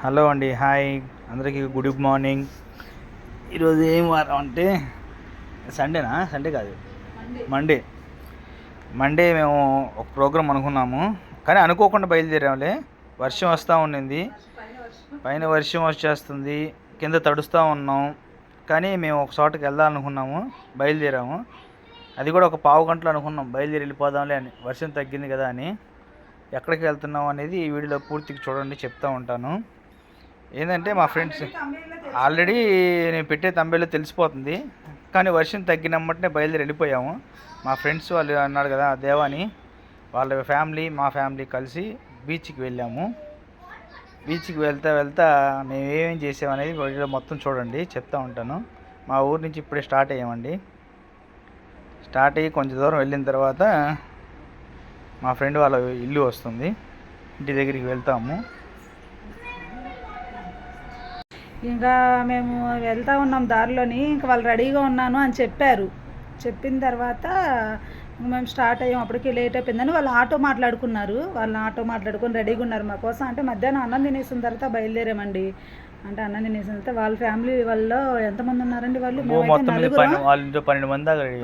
Hello అండి hi. అందరికీ good morning. ఈరోజు ఏం వారం అంటే సండేనా? సండే కాదు. మండే. మండే మేము ఒక ప్రోగ్రాం అనుకున్నాము. కానీ అనుకోకుండా బయలుదేరాములే వర్షం వస్తూ ఉండింది. పైన వర్షం వచ్చేస్తుంది. కింద తడుస్తూ ఉన్నాం. కానీ మేము ఒక చోటకి వెళ్దామనుకున్నాము బయలుదేరాము. అది కూడా ఒక పావు గంటలో అనుకున్నాం. బయలుదేరి వెళ్ళిపోదాంలే అని. వర్షం తగ్గింది కదా అని. ఎక్కడికి వెళ్తున్నాం అనేది ఈ వీడియోలో పూర్తిగా చూడండి చెప్తూ ఉంటాను. ఏంటంటే మా ఫ్రెండ్స్ ఆల్రెడీ నేను పెట్టే తంబేలో తెలిసిపోతుంది. కానీ వర్షం తగ్గినమ్మటనే బయలుదేరి వెళ్ళిపోయాము. మా ఫ్రెండ్స్ వాళ్ళు అన్నారు కదా దేవాని వాళ్ళ ఫ్యామిలీ మా ఫ్యామిలీ కలిసి బీచ్కి వెళ్ళాము. బీచ్కి వెళ్తా వెళ్తా మేము ఏమేమి చేసామనేది వీడియో మొత్తం చూడండి చెప్తా ఉంటాను. మా ఊరు నుంచి ఇప్పుడే స్టార్ట్ అయ్యామండి. స్టార్ట్ అయ్యి కొంచెం దూరం వెళ్ళిన తర్వాత మా ఫ్రెండ్ వాళ్ళ ఇల్లు వస్తుంది. ఇంటి దగ్గరికి వెళ్తాము. ఇంకా మేము వెళ్తా ఉన్నాం దారిలోని ఇంకా వాళ్ళు రెడీగా ఉన్నాను అని చెప్పారు. చెప్పిన తర్వాత మేము స్టార్ట్ అయ్యాం. అప్పటికి లేట్ అయిపోయిందని వాళ్ళు ఆటో మాట్లాడుకున్నారు. వాళ్ళు ఆటో మాట్లాడుకొని రెడీగా ఉన్నారు మా కోసం. అంటే మధ్యాహ్నం అన్నం తినేసిన తర్వాత బయలుదేరామండి. అంటే అన్నం తినేసిన తర్వాత వాళ్ళ ఫ్యామిలీ వాళ్ళు ఎంతమంది ఉన్నారండి వాళ్ళు? పన్నెండు మంది దాకా.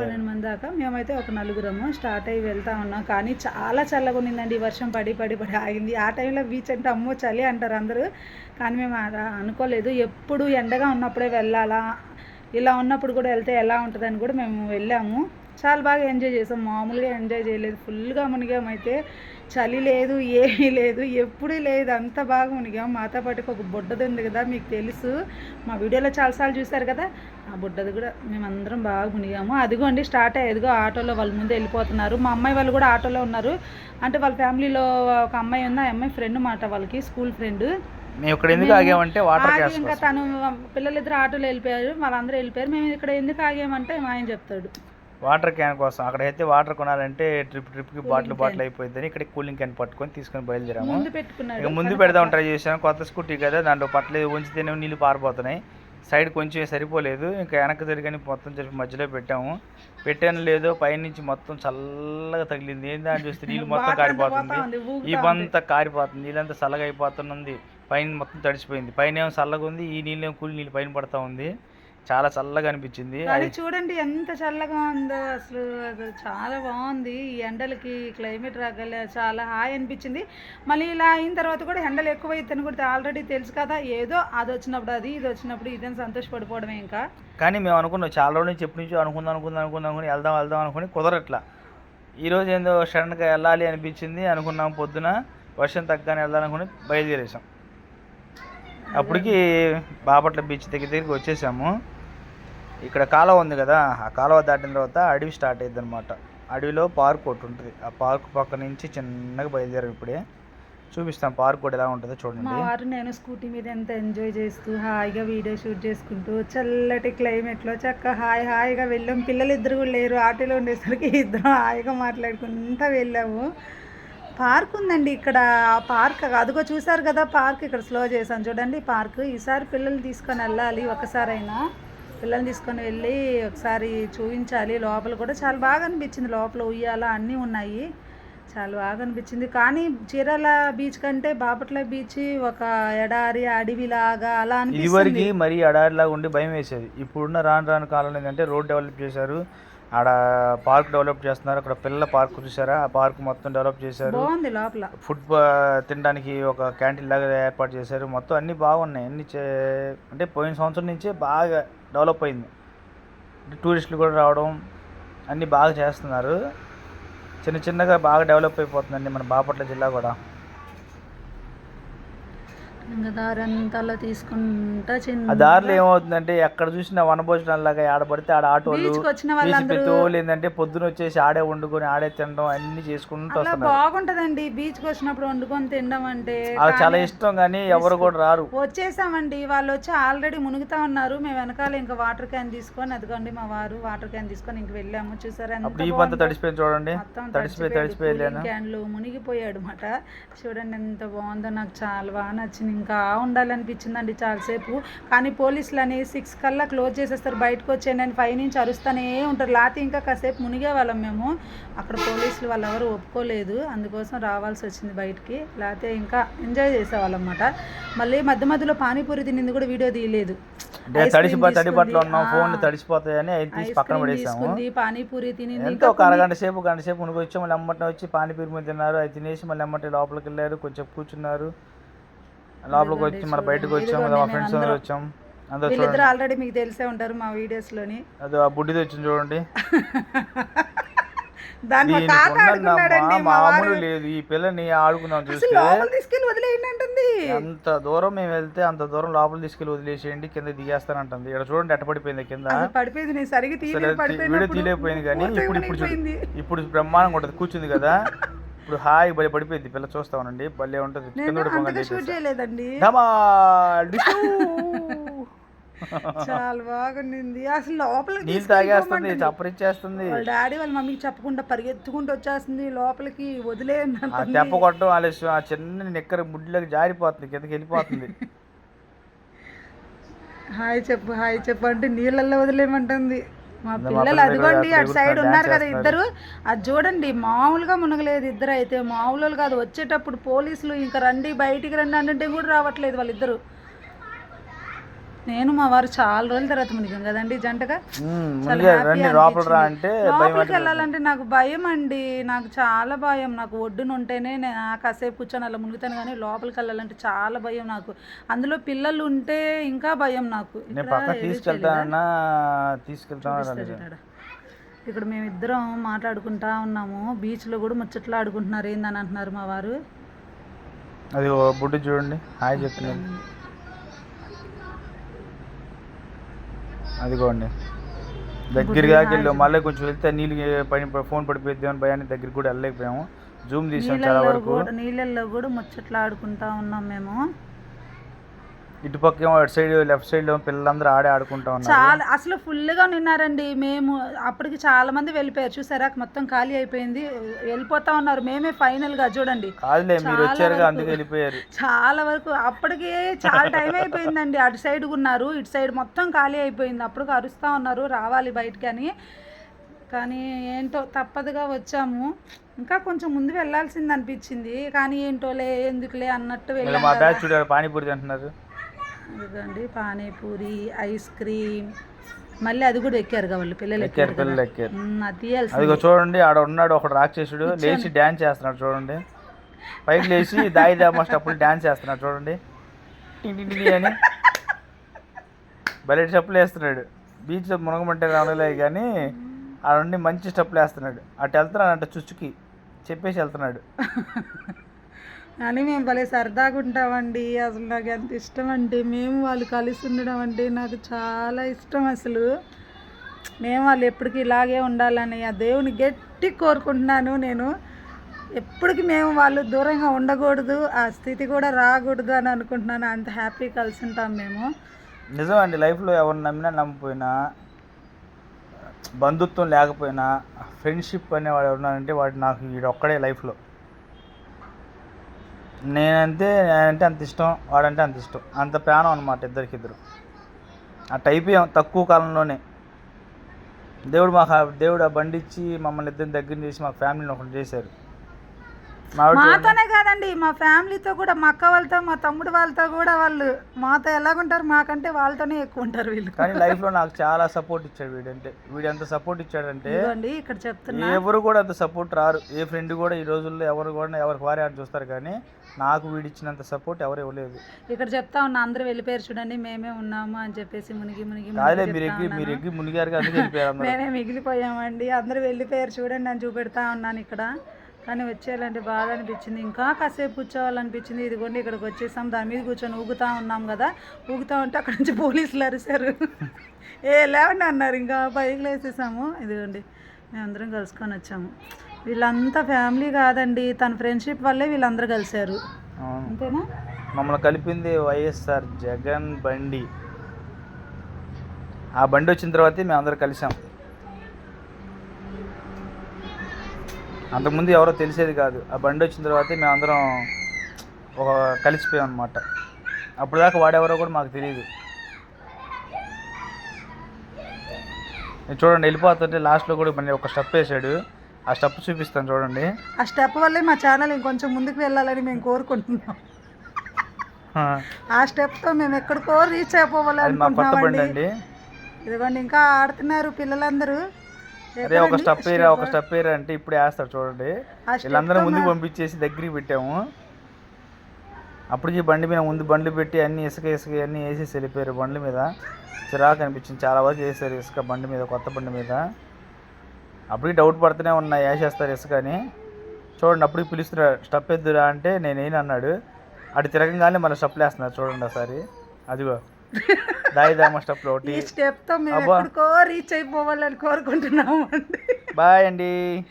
పన్నెండు మంది దాకా. మేమైతే ఒక నలుగురము స్టార్ట్ అయ్యి వెళ్తా ఉన్నాం. కానీ చాలా చల్లగా ఉన్నిందండి ఈ వర్షం పడి పడి పడి ఆగింది. ఆ టైంలో బీచ్ అంటే అమ్మో చలి అంటారు అందరూ. కానీ మేము అనుకోలేదు. ఎప్పుడు ఎండగా ఉన్నప్పుడే వెళ్ళాలా? ఇలా ఉన్నప్పుడు కూడా వెళ్తే ఎలా ఉంటుందని కూడా మేము వెళ్ళాము. చాలా బాగా ఎంజాయ్ చేసాం. మామూలుగా ఎంజాయ్ చేయలేదు. ఫుల్గా మునిగామైతే చలి లేదు ఏమీ లేదు ఎప్పుడూ లేదు. అంత బాగా మునిగాం. మాతో పాటుకి ఒక బుడ్డది ఉంది కదా మీకు తెలుసు. మా వీడియోలో చాలాసార్లు చూశారు కదా ఆ బుడ్డది కూడా మేమందరం బాగా మునిగాము. అదిగోండి స్టార్ట్ అయ్యేదిగో ఆటోలో వాళ్ళ ముందు వెళ్ళిపోతున్నారు. మా అమ్మాయి వాళ్ళు కూడా ఆటోలో ఉన్నారు. అంటే వాళ్ళ ఫ్యామిలీలో ఒక అమ్మాయి ఉంది. ఆ అమ్మాయి ఫ్రెండ్ మాట వాళ్ళకి స్కూల్ ఫ్రెండ్. మేము ఇక్కడ ఎందుకు ఆగామంటే వాటర్ ఇంకా తను పిల్లలిద్దరు ఆటోలో వెళ్ళిపోయారు. వాళ్ళందరూ వెళ్ళిపోయారు. మేము ఇక్కడ ఎందుకు ఆగామంటే మా ఆయన చెప్తాడు. వాటర్ క్యాన్ కోసం అక్కడ అయితే వాటర్ కొనాలంటే ట్రిప్ ట్రిప్కి బాటిల్ బాటిల్ అయిపోయిందని ఇక్కడ కూలింగ్ క్యాన్ పట్టుకొని తీసుకొని బయలుదేరాము. ఇక ముందు పెడదాం ట్రై చేసాము కొత్త స్కూటీ కదా దాంట్లో పట్టలేదు ఉంచితేనే నీళ్ళు పారిపోతున్నాయి సైడ్ కొంచెం సరిపోలేదు. ఇంకా వెనక్కి తిరిగని మొత్తం చెప్పి మధ్యలో పెట్టాము. పెట్టాను లేదో పైనుంచి మొత్తం చల్లగా తగిలింది. ఏంది అని చూస్తే నీళ్ళు మొత్తం కారిపోతుంది. ఈ బంతా కారిపోతుంది. నీళ్ళంతా చల్లగా అయిపోతున్నది పైన మొత్తం తడిసిపోయింది. పైన ఏమో చల్లగా ఉంది. ఈ నీళ్ళు ఏమో కూలి నీళ్ళు పైన పడతా ఉంది. చాలా చల్లగా అనిపించింది. అది చూడండి ఎంత చల్లగా ఉందో అసలు అది చాలా బాగుంది. ఈ ఎండలకి క్లైమేట్ రాగల చాలా హాయ్ అనిపించింది. మళ్ళీ ఇలా అయిన తర్వాత కూడా ఎండలు ఎక్కువ అవుతాయని కూడా ఆల్రెడీ తెలుసు కదా. ఏదో అది వచ్చినప్పుడు అది ఇది వచ్చినప్పుడు ఇదని సంతోషపడిపోవడమే ఇంకా. కానీ మేము అనుకున్నాం చాలా రోజుల నుంచి ఎప్పటి నుంచో అనుకుందాం అనుకుందాం అనుకుందాం అనుకుని వెళ్దాం వెళ్దాం అనుకుని కుదరట్లా. ఈరోజు ఏందో సడన్గా వెళ్ళాలి అనిపించింది అనుకున్నాం పొద్దున. వర్షం తగ్గానే వెళ్దాం అనుకుని బయలుదేరేసాం. అప్పటికి బాపట్ల బీచ్ దగ్గర దగ్గరికి వచ్చేసాము. ఇక్కడ కాలువ ఉంది కదా ఆ కాలువ దాటిన తర్వాత అడవి స్టార్ట్ అయ్యింది అనమాట అడవిలో పార్క్ ఒకటి ఉంటుంది. ఆ పార్క్ పక్క నుంచి చిన్నగా బయలుదేరాం ఇప్పుడే. చూపిస్తాం పార్క్ కూడా ఎలా ఉంటుందో మా చూడండి వారు నేను స్కూటీ మీద ఎంత ఎంజాయ్ చేస్తూ హాయిగా వీడియో షూట్ చేసుకుంటూ చల్లటి క్లైమేట్లో చక్క హాయ్ హాయిగా వెళ్ళాం. పిల్లలు ఇద్దరు కూడా లేరు. ఆటోలో ఉండేసరికి ఇద్దరు హాయిగా మాట్లాడుకుంటూ వెళ్ళాము. పార్క్ ఉందండి ఇక్కడ. పార్క్ అదిగో చూసారు కదా పార్క్ ఇక్కడ స్లో చేశాను. చూడండి పార్క్ ఈసారి పిల్లలు తీసుకొని వెళ్ళాలి ఒకసారైనా. పిల్లల్ని తీసుకొని వెళ్ళి ఒకసారి చూపించాలి లోపల కూడా చాలా బాగా అనిపించింది. లోపల ఉయ్యాల అన్నీ ఉన్నాయి. చాలా బాగా అనిపించింది. కానీ చీరాల బీచ్ కంటే బాపట్ల బీచ్ ఒక ఎడారి అడవిలాగా అలా అనిపిస్తుంది. ఇదివరకు మరీ అడారిలాగా ఉండి భయం వేసేది. ఇప్పుడున్న రాను రాను కాలంలో ఏంటంటే రోడ్ డెవలప్ చేశారు. ఆడ పార్క్ డెవలప్ చేస్తున్నారు. అక్కడ పిల్లల పార్క్ చూసారా? ఆ పార్క్ మొత్తం డెవలప్ చేశారు. బాగుంది లోపల. ఫుడ్ తినడానికి ఒక క్యాంటీన్ లాగా ఏర్పాటు చేశారు. మొత్తం అన్నీ బాగున్నాయి. అన్ని అంటే పోయిన సంవత్సరం నుంచే బాగా డెవలప్ అయింది. టూరిస్టులు కూడా రావడం అన్నీ బాగా చేస్తున్నారు. చిన్న చిన్నగా బాగా డెవలప్ అయిపోతుందండి మన బాపట్ల జిల్లా కూడా. ఇంకా దారంతాలో తీసుకుంటా ఆ చిన్న దారిలో ఏమవుతుందంటే ఎక్కడ చూసినా వనభోజనాలు లాగా ఆడబడితే ఆడ ఆటోలు బీచ్కి వచ్చిన వాళ్ళందరూ తోలు ఏంటంటే పొద్దున వచ్చేసి ఆడే వండుకొని ఆడే తినడం అన్ని చేసుకుంటూ అలా వస్తున్నారు. బాగుంటదండి. బీచ్కి వచ్చినప్పుడు వండుకొని తినడం అంటే అది చాలా ఇష్టం కానీ ఎవరు కూడా రారు. వచ్చేసామండి. వాళ్ళు వచ్చి ఆల్రెడీ మునుగుతా ఉన్నారు. మేము వెనకాల ఇంకా వాటర్ క్యాన్ తీసుకొని అదిగోండి మా వారు వాటర్ క్యాన్ తీసుకొని ఇంక వెళ్ళాము. చూసారా ఎంత అప్పుడు ఈ పంత బాగుందో. తడిసిపోయింది చూడండి. మొత్తం తడిసిపోయి తడిసిపోయి తడిసిపోయి క్యాన్లు మునిగిపోయాడు అనమాట చూడండి ఎంత బాగుందో. నాకు చాలా బాగా నచ్చింది. ఇంకా ఉండాలనిపించిందండి చాలాసేపు. కానీ పోలీసులు అని సిక్స్ కల్లా క్లోజ్ చేసేస్తారు. బయటకు వచ్చేయండి అని పై నుంచి అరుస్తూనే ఉంటారు. లాతి ఇంకా కాసేపు మునిగే వాళ్ళం మేము. అక్కడ పోలీసులు వాళ్ళు ఎవరు ఒప్పుకోలేదు. అందుకోసం రావాల్సి వచ్చింది బయటికి. లేకపోతే ఇంకా ఎంజాయ్ చేసేవాళ్ళం అన్నమాట మళ్ళీ మధ్య మధ్యలో పానీపూరి తినింది కూడా వీడియో తీయలేదు. తీసుకుంది. పానీపూరి తినింది. ఎంతో ఒక అరగంట సేపు గంట సేపు మునిగి వచ్చి మళ్ళీ అమ్మటం వచ్చి పానీపూరి మీద తిన్నారు. అది తినేసి మళ్ళీ అమ్మటి లోపలికి వెళ్ళారు. కొంచెం కూర్చున్నారు. లోపలికి వచ్చి మళ్ళీ బయటకు వచ్చాం మా ఫ్రెండ్స్ అందరూ వచ్చాం. అందరూ వీళ్ళిద్దరు ఆల్రెడీ మీకు తెలిసే ఉంటారు మా వీడియోస్లోని. అది ఆ బుడ్డిది వచ్చింది చూడండి. దీనికి తాత ఆడుకున్నాడండి మామూలు లేదు. ఈ పిల్లని ఆడుకున్నాం చూస్తే లోపల తీసుకెళ్ళి వదిలేయండి అంత దూరం మేము వెళ్తే అంత దూరం లోపల తీసుకెళ్ళి వదిలేసేయండి కింద దిగేస్తానంటుంది. ఇక్కడ చూడండి ఎట్ట పడిపోయింది కింద. పడిపోయింది నేను సరిగ్గా తీయలేదు వీడియో తీయలేకపోయింది కానీ ఇప్పుడు ఇప్పుడు. ఇప్పుడు బ్రహ్మాండంగా ఉంటుంది కూర్చుంది కదా. ఇప్పుడు హాయి భలే పడిపోయింది. పిల్ల చూస్తా ఉండండి. భలే ఉంటుంది. నేను అంతగా షూట్. చేయలేదండి. ధమాల్. చాలా బాగుండింది. అసలు లోపలికి నీళ్ళు తాగేస్తుంది. చప్పరిచ్చేస్తుంది. వాళ్ళ డాడీ వాళ్ళ మమ్మీకి చెప్పకుండా పరిగెత్తుకుంటూ వచ్చేస్తుంది. లోపలికి వదిలేయండి అంటుంది. తెప్ప కొట్టడం ఆలస్యం. ఆ చిన్న నిక్కర ముడ్లోకి జారిపోతుంది. కిందకి వెళ్ళిపోతుంది. హాయ్ చెప్పు హాయ్ చెప్పు అంటే నీళ్ళల్లో వదిలేయమంటుంది. మా పిల్లలు అదిగోండి అటు సైడ్ ఉన్నారు కదా ఇద్దరు. అది చూడండి మామూలుగా మునగలేదు ఇద్దరు అయితే మామూలు కాదు వచ్చేటప్పుడు పోలీసులు ఇంకా రండి బయటికి రండి అంటే కూడా రావట్లేదు వాళ్ళిద్దరు. నేను మా వారు చాలా రోజుల తర్వాత మునిగాం కదండి జంటగా. అంటే లోపలికి వెళ్ళాలంటే నాకు భయం అండి నాకు చాలా భయం. నాకు ఒడ్డున ఉంటేనే నేను ఆ కాసేపు కూర్చొని అలా మునుగుతాను కానీ లోపలికి వెళ్ళాలంటే చాలా భయం నాకు. అందులో పిల్లలు ఉంటే ఇంకా భయం నాకు. ఇక్కడ పక్కన ఏది తీసుకెళ్తానన్నా తీసుకెళ్తాను చూపిస్తారు ఇక్కడ. ఇక్కడ మేము ఇద్దరం మాట్లాడుకుంటా ఉన్నాము. బీచ్లో కూడా ముచ్చట్లు ఆడుకుంటున్నారు ఏందని అంటున్నారు మా వారు. అది బుడ్డి చూడండి. హాయ్ చెప్తున్నాను అదిగోండి. దగ్గరగా వెళ్ళి. మళ్ళీ కొంచెం వెళ్తే నీళ్ళు పైన ఫోన్ పడిపోద్ది అని భయాన్ని దగ్గరికి కూడా వెళ్ళలేకపోయాము. జూమ్ తీసాం చాలా వరకు. నీళ్ళల్లో కూడా ముచ్చట్లు ఆడుకుంటా ఉన్నాం మేము. ఇటుపక్క ఏమో అటు సైడ్ లెఫ్ట్ సైడ్ పిల్లలందరూ ఆడే ఆడుకుంటా ఉన్నారు. చాలా అసలు ఫుల్గా నిన్నారండి. మేము అప్పటికి చాలా మంది వెళ్ళిపోయారు. చూసారా? మొత్తం ఖాళీ అయిపోయింది. వెళ్ళిపోతా ఉన్నారు. మేమే ఫైనల్గా చూడండి. కాదులే మీరు వరకు. అందుకే వెళ్ళిపోయారు. చాలా వరకు అప్పటికే చాలా టైం అయిపోయిందండి. అటు సైడ్ ఉన్నారు ఇటు సైడ్ మొత్తం ఖాళీ అయిపోయింది. అప్పుడు అరుస్తూ ఉన్నారు రావాలి బయటికి అని. కానీ ఏంటో తప్పదుగా వచ్చాము. ఇంకా కొంచెం ముందు వెళ్ళాల్సింది అనిపించింది. కానీ ఏంటోలే ఎందుకులే అన్నట్టు మళ్ళీ వెళ్ళాం మా కదా. బ్యాచ్ చూడారు పానీపూరి తింటున్నారు. ఇదిగోండి పానీపూరి ఐస్ క్రీమ్. మళ్ళీ అది కూడా ఎక్కారు వాళ్ళు పిల్లలు ఎక్కారు పిల్లలు. ఎక్కారు. అది అదిగో చూడండి ఆడ ఉన్నాడు ఒకడు రాక్షసుడు. లేచి డ్యాన్స్ చేస్తున్నాడు చూడండి. పైకి లేచి దాయి దామా స్టెప్పులు డ్యాన్స్ చేస్తున్నాడు చూడండి. అని. బయట స్టెప్పులు వేస్తున్నాడు. బీచ్ మునగమంటే రావలే కానీ ఆడ నుండి మంచి స్టెప్పులు వేస్తున్నాడు. అటు వెళ్తున్నాడు అంట చుచ్చుకి. చెప్పేసి వెళ్తున్నాడు. కానీ మేము భలే సరదాగా ఉంటామండి. అసలు నాకు ఎంత ఇష్టం అంటే మేము వాళ్ళు కలిసి ఉండడం అంటే నాకు చాలా ఇష్టం అసలు. మేము వాళ్ళు ఎప్పటికీ ఇలాగే ఉండాలని ఆ దేవుని గట్టి కోరుకుంటున్నాను నేను. ఎప్పటికీ మేము వాళ్ళు దూరంగా ఉండకూడదు ఆ స్థితి కూడా రాకూడదు అని అనుకుంటున్నాను. అంత హ్యాపీ కలిసి ఉంటాం మేము. నిజం అండి లైఫ్లో ఎవరు నమ్మినా నమ్మిపోయినా బంధుత్వం లేకపోయినా ఫ్రెండ్షిప్ అనేవాడు ఎవరున్నారంటే వాడు నాకు వీడు ఒక్కడే లైఫ్లో. నేనంతే నేనంటే అంత ఇష్టం వాడంటే అంత ఇష్టం. అంత ప్రాణం అనమాట ఇద్దరికిద్దరు ఆ అయిపోయాం తక్కువ కాలంలోనే. దేవుడు మాకు దేవుడు ఆ బండి ఇచ్చి మమ్మల్ని ఇద్దరిని దగ్గర చేసి మా ఫ్యామిలీని ఒకటి చేశారు. మాతోనే కాదండి మా ఫ్యామిలీతో కూడా మా అక్క వాళ్ళతో మా తమ్ముడు వాళ్ళతో కూడా వాళ్ళు మాతో ఎలాగుంటారు మాకంటే వాళ్ళతోనే ఎక్కువ ఉంటారు వీళ్ళు. కానీ లైఫ్లో నాకు చాలా సపోర్ట్ ఇచ్చాడు వీడంటే. వీడు ఎంత సపోర్ట్ ఇచ్చాడంటే ఇక్కడ చెప్తున్నా. ఎవరు కూడా అంత సపోర్ట్ రారు. ఏ ఫ్రెండ్ కూడా ఈ రోజుల్లో ఎవరు కూడా ఎవరికి వారే అని చూస్తారు కానీ నాకు వీడిచ్చినంత సపోర్ట్ ఎవరు ఇవ్వలేదు. ఇక్కడ చెప్తా ఉన్నా అందరూ వెళ్ళిపోయారు చూడండి మేమే ఉన్నాము అని చెప్పేసి మునిగి మునిగి కాదులే మీరు ఎగ్గి మీరు. ఎగ్గి మునిగారు అందరూ మేమే మిగిలిపోయామండి అందరూ వెళ్ళిపోయారు చూడండి నేను చూపెడతా ఉన్నాను ఇక్కడ. కానీ వచ్చేయాలంటే బాధ అనిపించింది. ఇంకా కాసేపు కూర్చోవాలనిపించింది. ఇదిగోండి ఇక్కడికి వచ్చేసాం. దాని మీద కూర్చొని ఊగుతా ఉన్నాం కదా. ఊగుతా ఉంటే అక్కడ నుంచి పోలీసులు అరిశారు. ఏ లేవండి అన్నారు. ఇంకా పైకి లేసేసాము ఇదిగోండి మేమందరం కలుసుకొని వచ్చాము. వీళ్ళంతా ఫ్యామిలీ కాదండి. తన ఫ్రెండ్షిప్ వల్లే వీళ్ళందరూ కలిశారు. అంతేనా మమ్మల్ని కలిపింది వైఎస్ఆర్ జగన్ బండి. ఆ బండి వచ్చిన తర్వాతే మేము అందరం కలిసాం అంతకుముందు ఎవరో తెలిసేది కాదు. ఆ బండి వచ్చిన తర్వాతే మేము అందరం ఒక కలిసిపోయాం అనమాట అప్పుడు దాకా వాడెవరో కూడా మాకు తెలియదు చూడండి వెళ్ళిపోతుంటే లాస్ట్లో కూడా మళ్ళీ ఒక స్టెప్ వేసాడు ఆ స్టెప్ చూపిస్తాను చూడండి. ఆ స్టెప్ వల్లే మా ఛానల్ ఇంకొంచెం ముందుకు వెళ్ళాలని మేము కోరుకుంటున్నాం. ఆ, స్టెప్తో మేము ఎక్కడికో రీచ్ అయిపోవాలి అది మా కొత్త బండి అనుకుంటున్నామండి అండి. ఇదిగోండి ఇంకా ఆడుతున్నారు పిల్లలందరూ. అదే ఒక? స్టెప్ వేయరా ఒక స్టెప్ వేయరా అంటే ఇప్పుడే వేస్తాడు చూడండి. వీళ్ళందరూ ముందుకు పంపించేసి దగ్గరికి పెట్టాము. అప్పటికి బండి మీద ముందు బండ్లు పెట్టి అన్ని ఇసుక ఇసుక అన్నీ వేసేసి వెళ్ళిపోయారు బండ్ల మీద. చిరాకు అనిపించింది. చాలా వరకు వేసారు ఇసుక బండి మీద కొత్త బండి మీద. అప్పటికి డౌట్ పడుతూనే ఉన్నాయి వేసేస్తారు ఇసుక అని. చూడండి అప్పటికి పిలుస్తున్నా స్టెప్ ఎద్దురా అంటే నేనేం అన్నాడు. అటు తిరగగానే మళ్ళీ స్టెప్లు వేస్తున్నారు చూడండి ఒకసారి. అదిగో. దాయిదామ స్టెప్లో ఒకటి ఈ స్టెప్తో మేము. ఎక్కడికో రీచ్ అయిపోవాలని కోరుకుంటున్నాము అండి బాయ్ అండి.